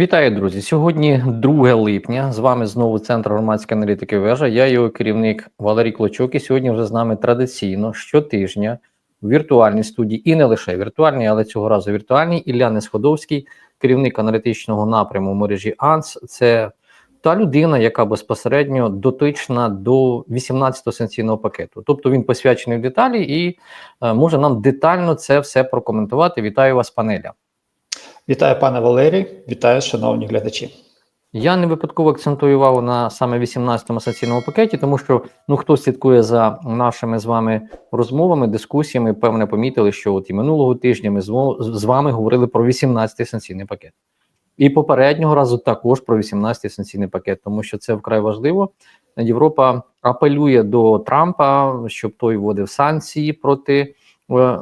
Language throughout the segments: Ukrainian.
Вітаю, друзі! Сьогодні 2 липня. З вами знову Центр громадської аналітики вежа. Я його керівник Валерій Клочок. І сьогодні вже з нами традиційно щотижня в віртуальній студії, і не лише віртуальній, але цього разу віртуальній. Ілля Несходовський, керівник аналітичного напряму мережі АНС. Це та людина, яка безпосередньо дотична до 18-го санкційного пакету. Тобто він посвячений в деталі і е, може нам детально це все прокоментувати. Вітаю вас, панеля. Вітаю, пане Валерій, вітаю, шановні глядачі. Я не випадково акцентую увагу на саме 18-му санкційному пакеті, тому що ну хто слідкує за нашими з вами розмовами, дискусіями, певне помітили, що от і минулого тижня ми з вами говорили про 18-й санкційний пакет. І попереднього разу також про 18-й санкційний пакет, тому що це вкрай важливо. Європа апелює до Трампа, щоб той вводив санкції проти.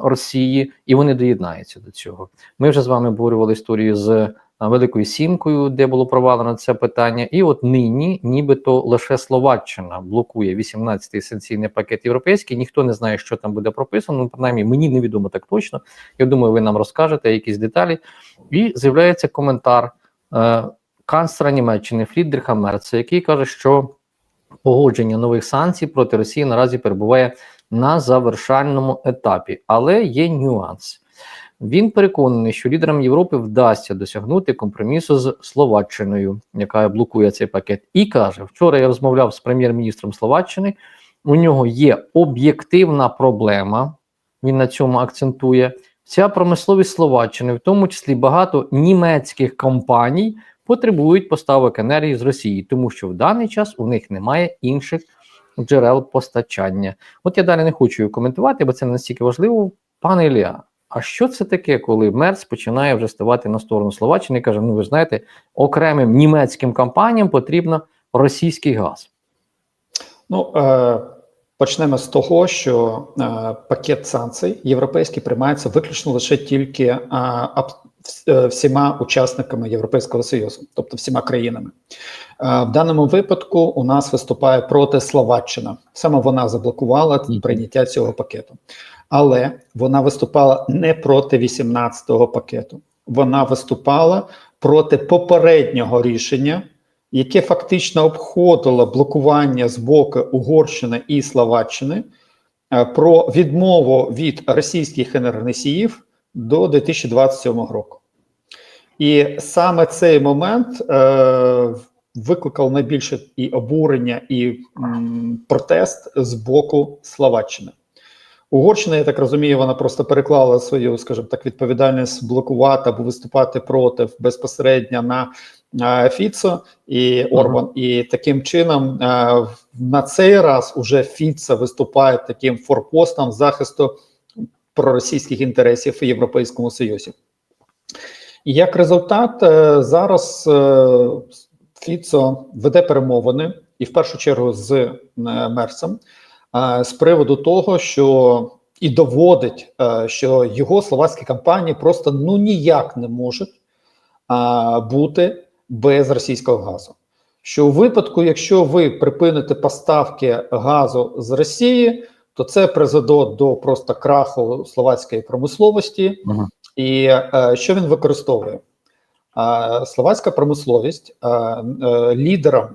Росії, і вони доєднаються до цього. Ми вже з вами обговорювали історію з Великою Сімкою, де було провалено це питання. І от нині, нібито лише Словаччина блокує 18-й санкційний пакет європейський. Ніхто не знає, що там буде прописано. Ну, принаймні, мені невідомо так точно. Я думаю, ви нам розкажете якісь деталі. І з'являється коментар е, канцлера Німеччини Фрідріха Мерца, який каже, що погодження нових санкцій проти Росії наразі перебуває на завершальному етапі, але є нюанс. Він переконаний, що лідерам Європи вдасться досягнути компромісу з Словаччиною, яка блокує цей пакет, і каже: вчора я розмовляв з прем'єр-міністром Словаччини. У нього є об'єктивна проблема. Він на цьому акцентує. Ця промисловість Словаччини, в тому числі багато німецьких компаній, потребують поставок енергії з Росії, тому що в даний час у них немає інших джерел постачання. От я далі не хочу коментувати, бо це не настільки важливо. Пане Ілля, а що це таке, коли Мерц починає вже ставати на сторону Словаччини і каже: ну ви знаєте, окремим німецьким компаніям потрібно російський газ? Ну е, почнемо з того, що е, пакет санкцій європейський приймається виключно лише тільки е, всіма учасниками Європейського Союзу, тобто всіма країнами. Е, в даному випадку у нас виступає проти Словаччина. Саме вона заблокувала прийняття цього пакету, але вона виступала не проти 18-го пакету. Вона виступала проти попереднього рішення, яке фактично обходило блокування з боку Угорщини і Словаччини е, про відмову від російських енергоносіїв до 2027 року. І саме цей момент. Е, викликав найбільше і обурення, і м, протест з боку Словаччини. Угорщина, я так розумію, вона просто переклала свою, скажімо так, відповідальність блокувати або виступати проти безпосередньо на Фіцо і Орбан. Uh -huh. І таким чином на цей раз уже Фіцо виступає таким форпостом захисту проросійських інтересів в Європейському Союзі. І як результат, е, зараз е, Фіцо веде перемовини і в першу чергу з е, Мерсом з приводу того, що і доводить, що його словацькі компанії просто ну ніяк не можуть бути без російського газу. Що у випадку, якщо ви припините поставки газу з Росії, то це призведе до просто краху словацької промисловості, -huh. І е, що він використовує? Словацька промисловість лідером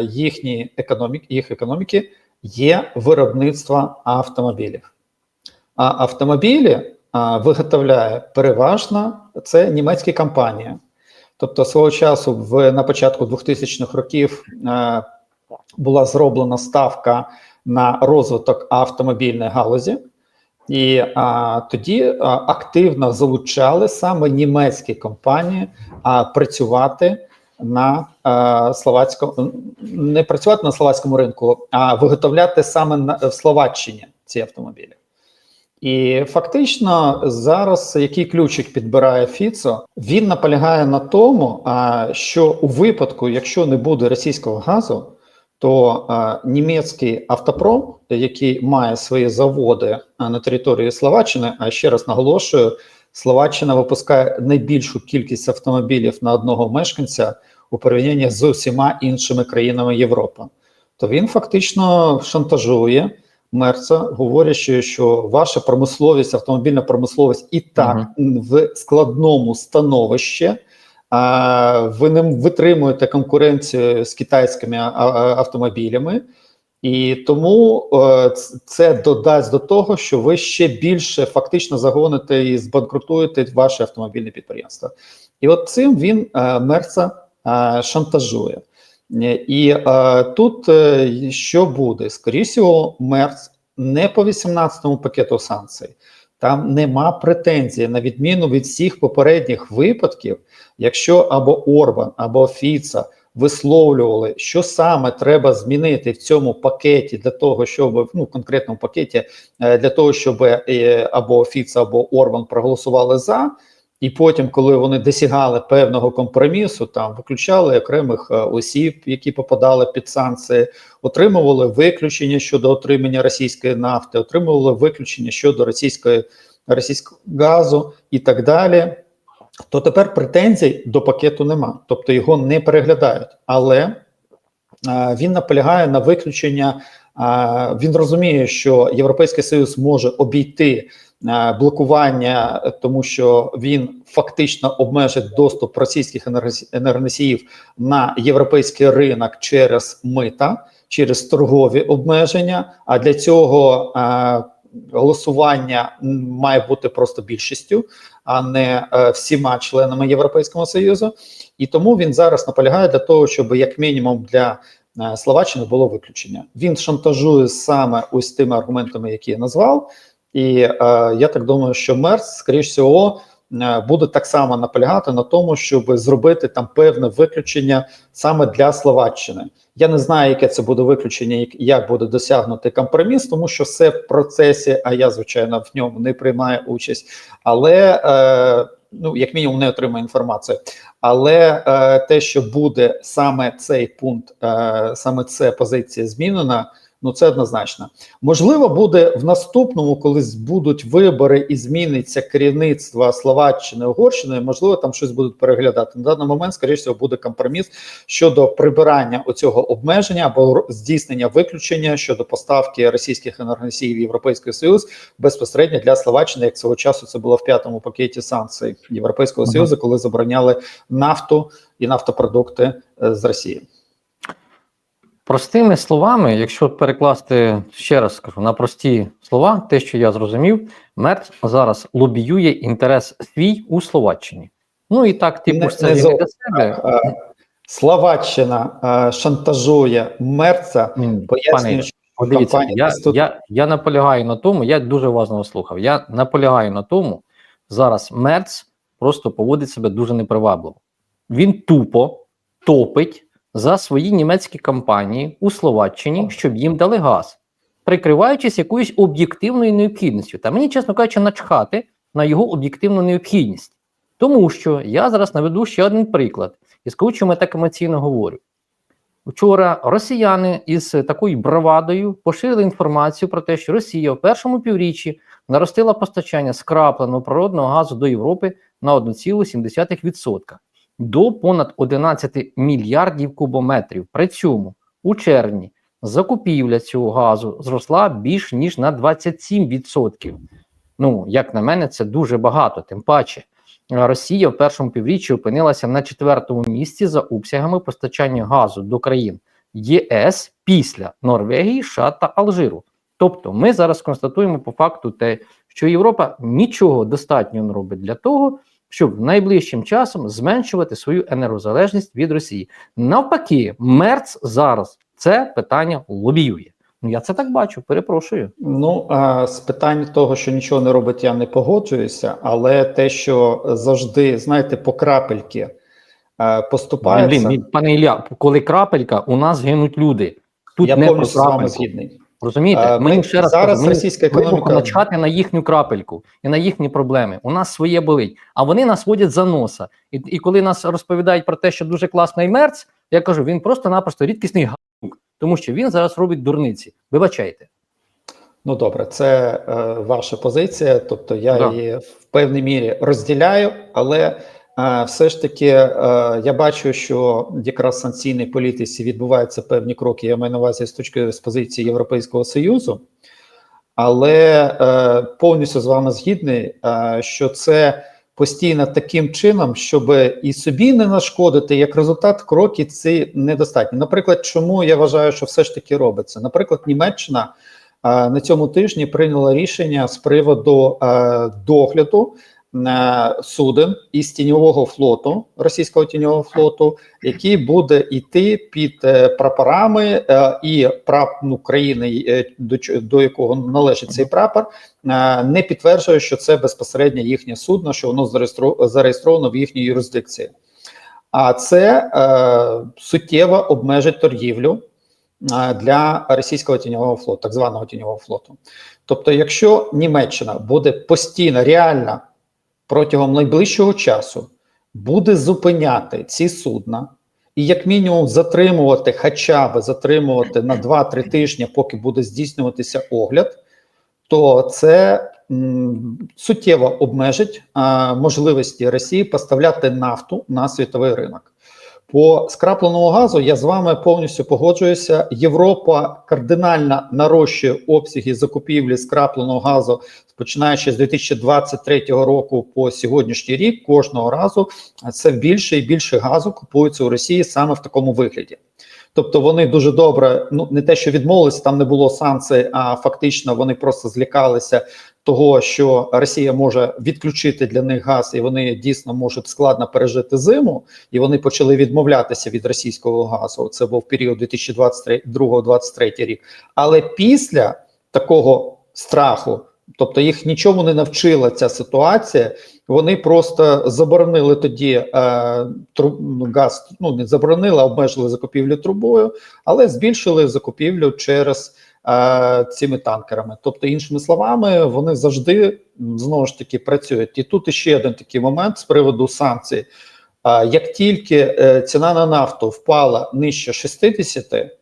їхньої економіки, їх економіки є виробництво автомобілів. А автомобілі виготовляє переважно це німецькі компанії. Тобто, свого часу, в на початку 2000-х років була зроблена ставка на розвиток автомобільної галузі. І а, тоді а, активно залучали саме німецькі компанії а, працювати на а, словацькому не працювати на словацькому ринку, а виготовляти саме на в Словаччині ці автомобілі. І фактично зараз який ключик підбирає Фіцо, він наполягає на тому, а, що у випадку, якщо не буде російського газу то німецький автопром, який має свої заводи на території Словаччини, а ще раз наголошую, Словаччина випускає найбільшу кількість автомобілів на одного мешканця у порівнянні з усіма іншими країнами Європи, то він фактично шантажує мерца, говорячи, що ваша промисловість, автомобільна промисловість і так uh -huh. в складному становищі ви не витримуєте конкуренцію з китайськими автомобілями, і тому е, це додасть до того, що ви ще більше фактично загоните і збанкрутуєте ваше автомобільне підприємство. І от цим він е, мерца е, шантажує. І тут що буде? Скоріше всього, Мерц не по 18-му пакету санкцій. Там нема претензій на відміну від всіх попередніх випадків, якщо або Орбан, або Фіца висловлювали, що саме треба змінити в цьому пакеті для того, щоб ну конкретному пакеті е, для того, щоб е, або Фіца, або Орбан проголосували за. І потім, коли вони досягали певного компромісу, там виключали окремих е, осіб, які попадали під санкції, отримували виключення щодо отримання російської нафти, отримували виключення щодо російської російського газу і так далі. То тепер претензій до пакету нема, тобто його не переглядають. Але е, він наполягає на виключення. е, він розуміє, що Європейський Союз може обійти блокування, е, тому що він фактично обмежить доступ російських енергоносіїв на європейський ринок через мита, через торгові обмеження. А для цього е, голосування має бути просто більшістю, а не е, всіма членами Європейського союзу. І тому він зараз наполягає для того, щоб як мінімум для Словаччини було виключення. Він шантажує саме ось тими аргументами, які я назвав. І е, я так думаю, що Мерс, скоріш всього, е, буде так само наполягати на тому, щоб зробити там певне виключення саме для Словаччини. Я не знаю, яке це буде виключення, як- буде досягнути компроміс, тому що все в процесі, а я звичайно в ньому не приймаю участь. Але е, ну як мінімум не отримаю інформацію. Але е, те, що буде саме цей пункт, е, саме ця позиція змінена. Ну, це однозначно. Можливо, буде в наступному, коли будуть вибори і зміниться керівництво Словаччини, Угорщини. Можливо, там щось будуть переглядати. На даний момент, скоріше всього, буде компроміс щодо прибирання оцього обмеження або здійснення виключення щодо поставки російських енергоносіїв в Європейський Союз безпосередньо для Словаччини, як свого часу це було в п'ятому пакеті санкцій Європейського Ага. Союзу, коли забороняли нафту і нафтопродукти е, з Росії. Простими словами, якщо перекласти ще раз скажу на прості слова, те, що я зрозумів, Мерц зараз лобіює інтерес свій у Словаччині. Ну і так, типу, Не- це не для себе. Словаччина шантажує Мерца, Ні, пояснює, що От я, тут- я, я наполягаю на тому, я дуже уважно слухав. Я наполягаю на тому, зараз Мерц просто поводить себе дуже непривабливо. Він тупо топить за свої німецькі компанії у Словаччині, щоб їм дали газ, прикриваючись якоюсь об'єктивною необхідністю. Та мені, чесно кажучи, начхати на його об'єктивну необхідність. Тому що я зараз наведу ще один приклад і скажу, чому я так емоційно говорю. Вчора росіяни із такою бравадою поширили інформацію про те, що Росія в першому півріччі наростила постачання скрапленого природного газу до Європи на 1,7% до понад 11 мільярдів кубометрів. При цьому у червні закупівля цього газу зросла більш ніж на 27%. Ну, як на мене, це дуже багато. Тим паче, Росія в першому півріччі опинилася на четвертому місці за обсягами постачання газу до країн ЄС після Норвегії, США та Алжиру. Тобто, ми зараз констатуємо по факту те, що Європа нічого достатньо не робить для того, щоб найближчим часом зменшувати свою енергозалежність від Росії. Навпаки, Мерц зараз це питання лобіює. Ну я це так бачу. Перепрошую. Ну а з питань того, що нічого не робить, я не погоджуюся, але те, що завжди, знаєте, по крапельки е, поступається, Блін, пане Ілля, коли крапелька, у нас гинуть люди. Тут я не повністю з вами згідний. Розумієте? Ми- ще раз зараз кажу, російська економіка- начхати на їхню крапельку і на їхні проблеми. У нас своє болить, а вони нас водять за носа. І, і коли нас розповідають про те, що дуже класний мерц, я кажу, він просто-напросто рідкісний гавк, тому що він зараз робить дурниці. Вибачайте. Ну добре, це е, ваша позиція. Тобто я Да. її в певній мірі розділяю, але все ж таки е, я бачу, що якраз санкційній політиці відбуваються певні кроки. Я маю на увазі з точки з позиції Європейського союзу, але е, повністю з вами згідний, е, що це постійно таким чином, щоб і собі не нашкодити, як результат, кроки ці недостатні. Наприклад, чому я вважаю, що все ж таки робиться? Наприклад, Німеччина е, на цьому тижні прийняла рішення з приводу е, догляду е, суден із тіньового флоту, російського тіньового флоту, який буде йти під е, прапорами е, і прап ну, країни, е, до, якого належить цей прапор, е, не підтверджує, що це безпосередньо їхнє судно, що воно зареєстро- зареєстровано в їхній юрисдикції. А це е, суттєво обмежить торгівлю е, для російського тіньового флоту, так званого тіньового флоту. Тобто, якщо Німеччина буде постійно, реально протягом найближчого часу буде зупиняти ці судна і, як мінімум, затримувати, хоча б затримувати на 2-3 тижні, поки буде здійснюватися огляд, то це м, суттєво обмежить а, можливості Росії поставляти нафту на світовий ринок. По скрапленому газу я з вами повністю погоджуюся. Європа кардинально нарощує обсяги закупівлі скрапленого газу, починаючи з 2023 року по сьогоднішній рік. Кожного разу це більше і більше газу купується у Росії саме в такому вигляді. Тобто вони дуже добре, ну не те, що відмовилися, там не було санкцій, а фактично вони просто злякалися того, що Росія може відключити для них газ, і вони дійсно можуть складно пережити зиму, і вони почали відмовлятися від російського газу. Це був період 2022-2023 рік. Але після такого страху, тобто їх нічому не навчила ця ситуація. Вони просто заборонили тоді е, тру, ну, газ, ну не заборонили, а обмежили закупівлю трубою, але збільшили закупівлю через цими танкерами. Тобто, іншими словами, вони завжди знову ж таки працюють. І тут іще один такий момент з приводу санкцій. Е, як тільки е, ціна на нафту впала нижче 60,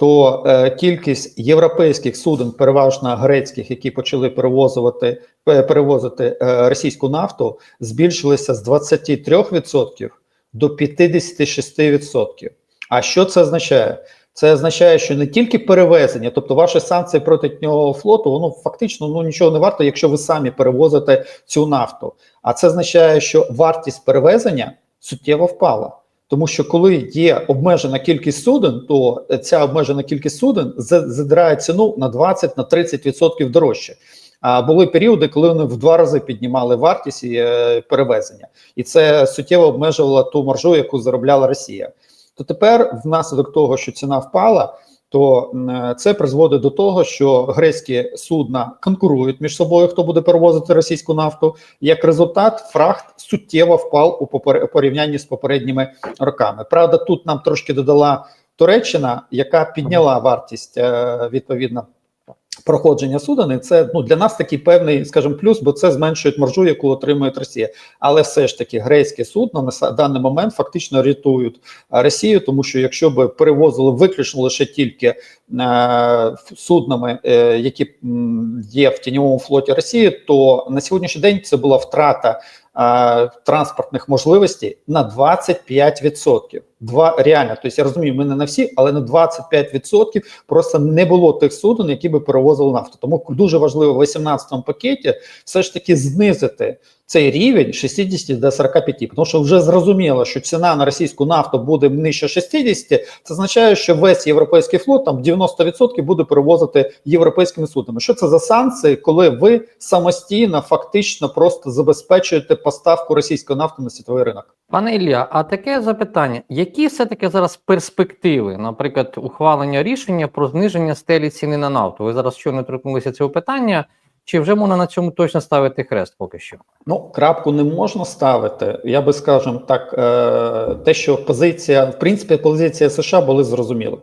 то е, кількість європейських суден, переважно грецьких, які почали перевозувати перевозити е, російську нафту, збільшилися з 23% до 56%. А що це означає? Це означає, що не тільки перевезення, тобто ваші санкції проти нього флоту, воно фактично ну нічого не варто, якщо ви самі перевозите цю нафту. А це означає, що вартість перевезення суттєво впала. Тому що коли є обмежена кількість суден, то ця обмежена кількість суден задирає ціну на 20 на 30% дорожче. А були періоди, коли вони в два рази піднімали вартість і, е, перевезення, і це суттєво обмежувало ту маржу, яку заробляла Росія. То тепер, внаслідок того, що ціна впала, то це призводить до того, що грецькі судна конкурують між собою, хто буде перевозити російську нафту. Як результат, фрахт суттєво впав у порівнянні з попередніми роками. Правда, тут нам трошки додала Туреччина, яка підняла вартість е, відповідно. Проходження суден, і це ну для нас такий певний, скажімо, плюс, бо це зменшує маржу, яку отримує Росія. Але все ж таки грецьке судно на даний момент фактично рятують Росію, тому що якщо б перевозили виключно лише тільки е, суднами, е, які є в тіньовому флоті Росії, то на сьогоднішній день це була втрата е, транспортних можливостей на 25%. Два реально, тобто я розумію, ми не на всі, але на 25% просто не було тих суден, які би перевозили нафту. Тому дуже важливо в 18-му пакеті все ж таки знизити цей рівень 60 до 45, тому що вже зрозуміло, що ціна на російську нафту буде нижче 60, це означає, що весь європейський флот там 90% буде перевозити європейськими судами. Що це за санкції, коли ви самостійно фактично просто забезпечуєте поставку російської нафти на світовий ринок? Пане Ілля, а таке запитання: які все-таки зараз перспективи, наприклад, ухвалення рішення про зниження стелі ціни на нафту? Ви зараз щойно торкнулися цього питання, чи вже можна на цьому точно ставити хрест поки що? Ну, крапку не можна ставити. Я би скажем так, е, те, що позиція, в принципі, позиція США були зрозуміли.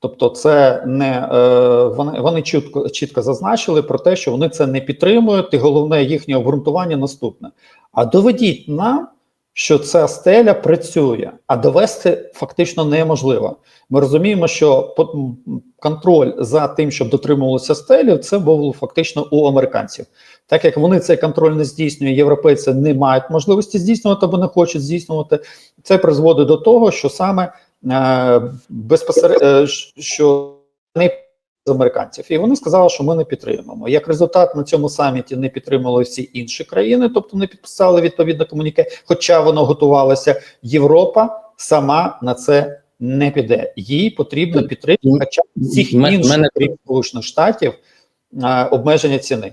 Тобто, це не е, вони, вони чітко, чітко зазначили про те, що вони це не підтримують, і головне їхнє обґрунтування наступне. А доведіть нам, що ця стеля працює, а довести фактично неможливо. Ми розуміємо, що контроль за тим, щоб дотримувалися стелі, це був фактично у американців. Так як вони цей контроль не здійснюють, європейці не мають можливості здійснювати або не хочуть здійснювати. Це призводить до того, що саме е, безпосередньо що вони з американців, і вони сказали, що ми не підтримуємо. Як результат на цьому саміті не підтримали всі інші країни, тобто не підписали відповідне комуніке, хоча воно готувалося. Європа сама на це не піде. Їй потрібно підтримати, хоча всіх інших Сполучених Штатів обмеження ціни.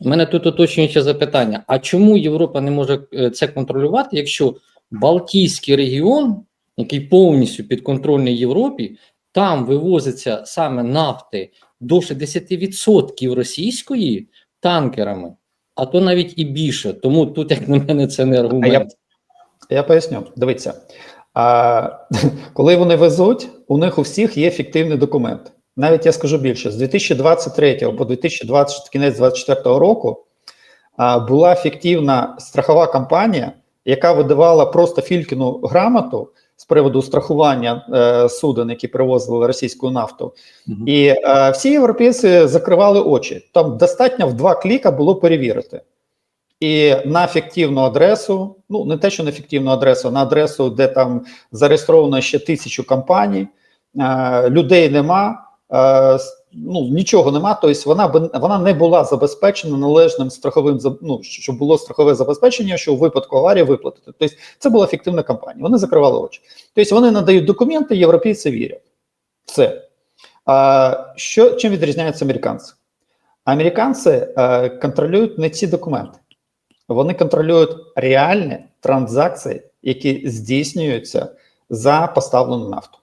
У мене тут уточнююче запитання: а чому Європа не може е, це контролювати, якщо Балтійський регіон, який повністю підконтрольний Європі, там вивозиться саме нафти до 60% російської танкерами, а то навіть і більше. Тому тут, як на мене, це не аргумент. Я поясню. Дивіться, а, коли вони везуть, у них у всіх є фіктивний документ. Навіть я скажу більше: з 2023 по 2020, кінець 2024 року а, була фіктивна страхова компанія, яка видавала просто фількіну грамоту з приводу страхування е, суден, які привозили російську нафту. Мгм. І е, всі європейці закривали очі. Там достатньо в два кліка було перевірити. І на фіктивну адресу, ну не те, що на фіктивну адресу, на адресу, де там зареєстровано ще тисячу компаній, е, людей нема, е, ну нічого нема. Тобто вона вона не була забезпечена належним страховим ну, щоб було страхове забезпечення, що у випадку аварії виплатити. Тобто це була фіктивна компанія. Вони закривали очі. Тобто вони надають документи, європейці вірять. Все. А, що чим відрізняються американці? Американці е, контролюють не ці документи. Вони контролюють реальні транзакції, які здійснюються за поставлену нафту.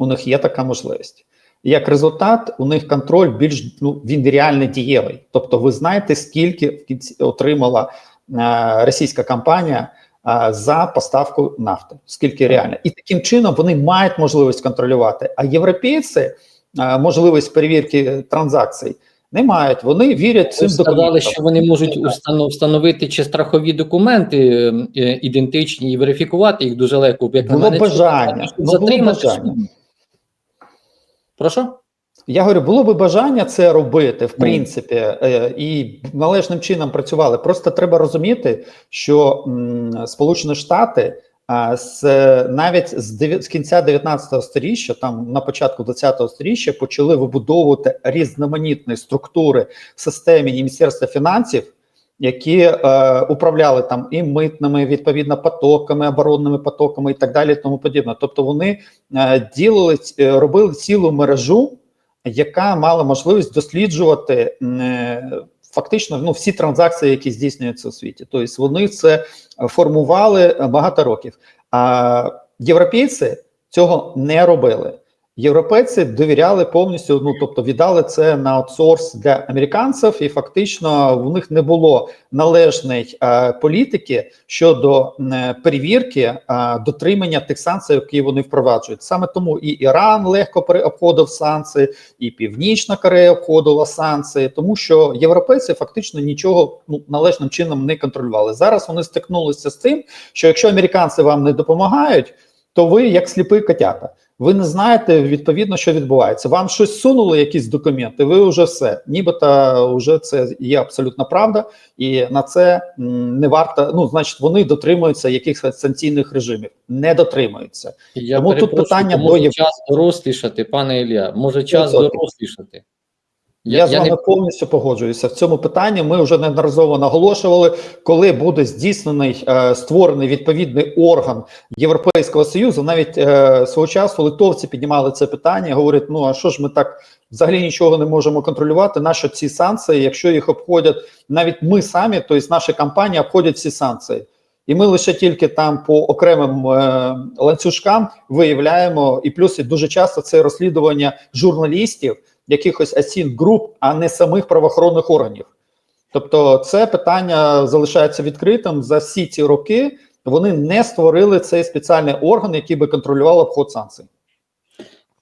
У них є така можливість. Як результат, у них контроль більш ну він реально дієвий. Тобто, ви знаєте, скільки в кінці отримала е, російська компанія е, за поставку нафти, скільки реально, і таким чином вони мають можливість контролювати. А європейці е, можливість перевірки транзакцій не мають. Вони вірять цим сказали, документам. що вони можуть установ- встановити чи страхові документи е, ідентичні і верифікувати їх дуже легко. Як на Було мене, бажання. було бажання. Прошу? Я говорю, було би бажання це робити, в принципі, е, і належним чином працювали. Просто треба розуміти, що Сполучені Штати з навіть з, з кінця 19 століття, там на початку 20 століття, почали вибудовувати різноманітні структури в системі Міністерства фінансів. Які е, управляли там і митними, відповідно, потоками, оборонними потоками і так далі, і тому подібне. Тобто вони е, ділили, е, робили цілу мережу, яка мала можливість досліджувати е, фактично ну, всі транзакції, які здійснюються у світі. Тобто вони це формували багато років. А європейці цього не робили. Європейці довіряли повністю, ну тобто віддали це на аутсорс для американців, і фактично в них не було належної е, політики щодо е, перевірки е, дотримання тих санкцій, які вони впроваджують. Саме тому і Іран легко пере- обходив санкції, і Північна Корея обходила санкції, тому що європейці фактично нічого ну належним чином не контролювали. Зараз вони стикнулися з тим, що якщо американці вам не допомагають, то ви як сліпі котята. Ви не знаєте відповідно, що відбувається. Вам щось сунули, якісь документи. Ви вже все, нібито вже це є абсолютна правда, і на це не варто. Ну, значить, вони дотримуються якихось санкційних режимів, не дотримуються. Я Тому тут питання може до час дорослішати, пане Ілля. Може час 100%. дорослішати. Я, з вами не повністю погоджуюся в цьому питанні. Ми вже неодноразово наголошували, коли буде здійснений е, створений відповідний орган Європейського союзу. Навіть е, свого часу литовці піднімали це питання. Говорять: ну а що ж ми так взагалі нічого не можемо контролювати? Нащо ці санкції, якщо їх обходять навіть ми самі, тобто наші компанії обходять ці санкції. І ми лише тільки там по окремим е, ланцюжкам виявляємо, і плюс і дуже часто це розслідування журналістів, якихось асін груп, а не самих правоохоронних органів. Тобто, це питання залишається відкритим за всі ці роки. Вони не створили цей спеціальний орган, який би контролював обход санкцій.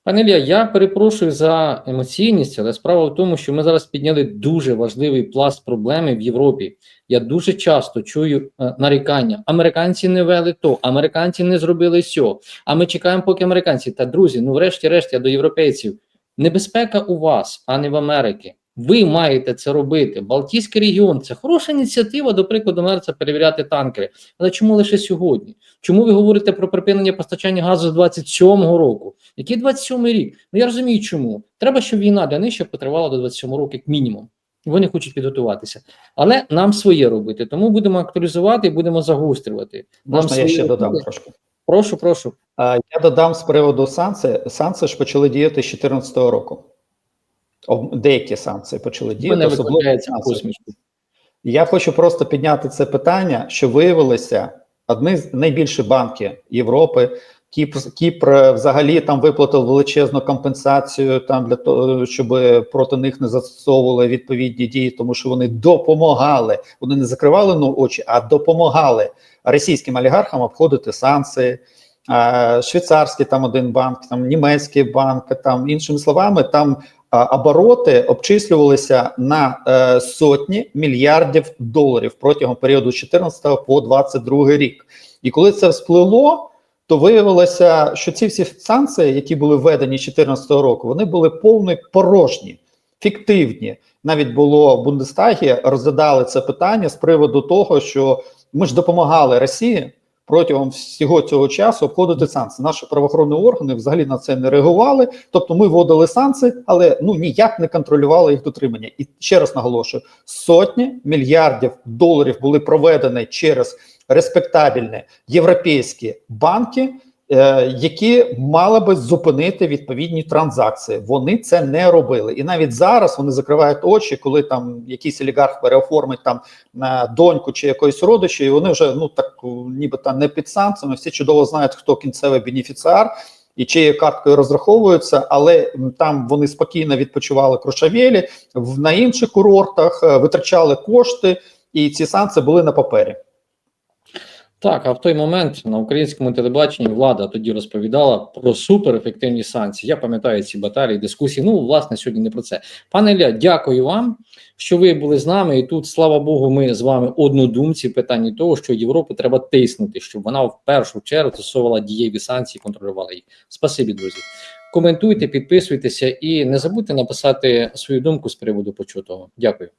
Пане Ілля, я перепрошую за емоційність, але справа в тому, що ми зараз підняли дуже важливий пласт проблеми в Європі. Я дуже часто чую е, нарікання: американці не вели то, американці не зробили сьо. А ми чекаємо, поки американці. Та друзі, ну врешті-решт, я до європейців. Небезпека у вас, а не в Америці. Ви маєте це робити. Балтійський регіон це хороша ініціатива, до прикладу, мерця перевіряти танкери. Але чому лише сьогодні? Чому ви говорите про припинення постачання газу з 27-го року? Який 27-й рік? Ну я розумію, чому треба, щоб війна для них ще потривала до 27-го року, як мінімум. Вони хочуть підготуватися, але нам своє робити. Тому будемо актуалізувати і будемо загострювати. Нам Можна я ще робити. додам трошки? Прошу, прошу. Я додам з приводу санкцій. Санкції ж почали діяти з 2014 року. Деякі санкції почали діяти. Особливо посмішку. Я хочу просто підняти це питання, що виявилося, одні з найбільших банків Європи. Кіпр, Кіпр е, взагалі там виплатив величезну компенсацію там для того, щоб проти них не застосовували відповідні дії, тому що вони допомагали. Вони не закривали ну, очі, а допомагали російським олігархам обходити санкції. Е, Швейцарський там один банк, там німецький банк, там іншими словами, там обороти обчислювалися на е, сотні мільярдів доларів протягом періоду 14 по 22 рік. І коли це всплило, то виявилося, що ці всі санкції, які були введені з 2014 року, вони були повні порожні, фіктивні. Навіть було в Бундестагі розглядали це питання з приводу того, що ми ж допомагали Росії протягом всього цього часу обходити санкції. Наші правоохоронні органи взагалі на це не реагували. Тобто, ми вводили санкції, але ну ніяк не контролювали їх дотримання. І ще раз наголошую: сотні мільярдів доларів були проведені через респектабельні європейські банки. Е, Які мали би зупинити відповідні транзакції, вони це не робили, і навіть зараз вони закривають очі, коли там якийсь олігарх переоформить там доньку чи якоїсь родичі, і вони вже ну так нібито не під санкціями. Всі чудово знають, хто кінцевий бенефіціар і чиєю карткою розраховуються, але там вони спокійно відпочивали Крушавелі, на інших курортах е, витрачали кошти, і ці санкції були на папері. Так, а в той момент на українському телебаченні влада тоді розповідала про суперефективні санкції. Я пам'ятаю ці баталії, дискусії. Ну, власне, сьогодні не про це. Пане Ілля, дякую вам, що ви були з нами. І тут, слава Богу, ми з вами однодумці в питанні того, що Європу треба тиснути, щоб вона в першу чергу стосувала дієві санкції, контролювала їх. Спасибі, друзі. Коментуйте, підписуйтеся і не забудьте написати свою думку з приводу почутого. Дякую.